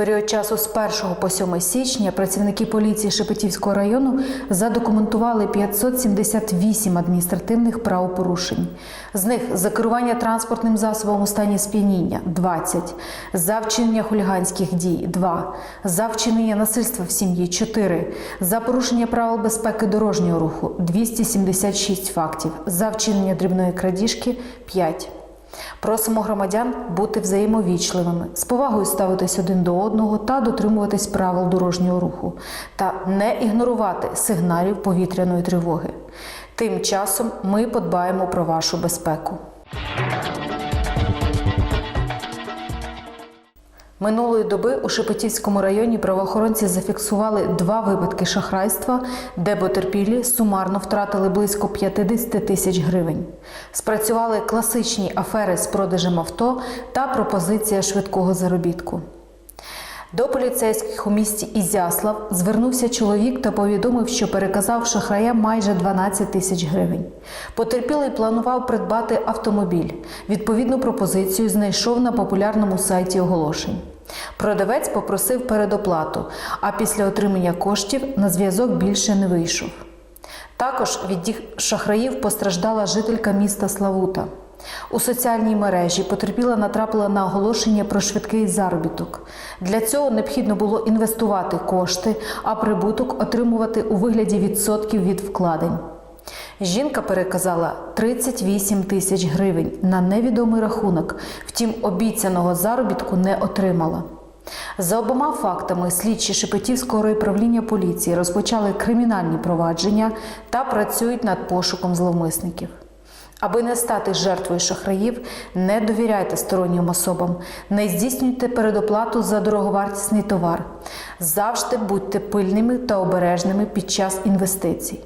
період часу з 1 по 7 січня працівники поліції Шепетівського району задокументували 578 адміністративних правопорушень. З них за керування транспортним засобом у стані сп'яніння 20, за вчинення хуліганських дій 2, за вчинення насильства в сім'ї 4, за порушення правил безпеки дорожнього руху 276 фактів, за вчинення дрібної крадіжки 5. Просимо громадян бути взаємовічливими, з повагою ставитись один до одного та дотримуватись правил дорожнього руху та не ігнорувати сигналів повітряної тривоги. Тим часом ми подбаємо про вашу безпеку. Минулої доби у Шепетівському районі правоохоронці зафіксували два випадки шахрайства, де потерпілі сумарно втратили близько 50 тисяч гривень. Спрацювали класичні афери з продажем авто та пропозиція швидкого заробітку. До поліцейських у місті Ізяслав звернувся чоловік та повідомив, що переказав шахраям майже 12 тисяч гривень. Потерпілий планував придбати автомобіль. Відповідну пропозицію знайшов на популярному сайті оголошень. Продавець попросив передоплату, а після отримання коштів на зв'язок більше не вийшов. Також від дій шахраїв постраждала жителька міста Славута. У соціальній мережі потерпіла натрапила на оголошення про швидкий заробіток. Для цього необхідно було інвестувати кошти, а прибуток отримувати у вигляді відсотків від вкладень. Жінка переказала 38 тисяч гривень на невідомий рахунок, втім обіцяного заробітку не отримала. За обома фактами слідчі Шепетівського райправління поліції розпочали кримінальні провадження та працюють над пошуком зловмисників. Аби не стати жертвою шахраїв, не довіряйте стороннім особам, не здійснюйте передоплату за дороговартісний товар. Завжди будьте пильними та обережними під час інвестицій.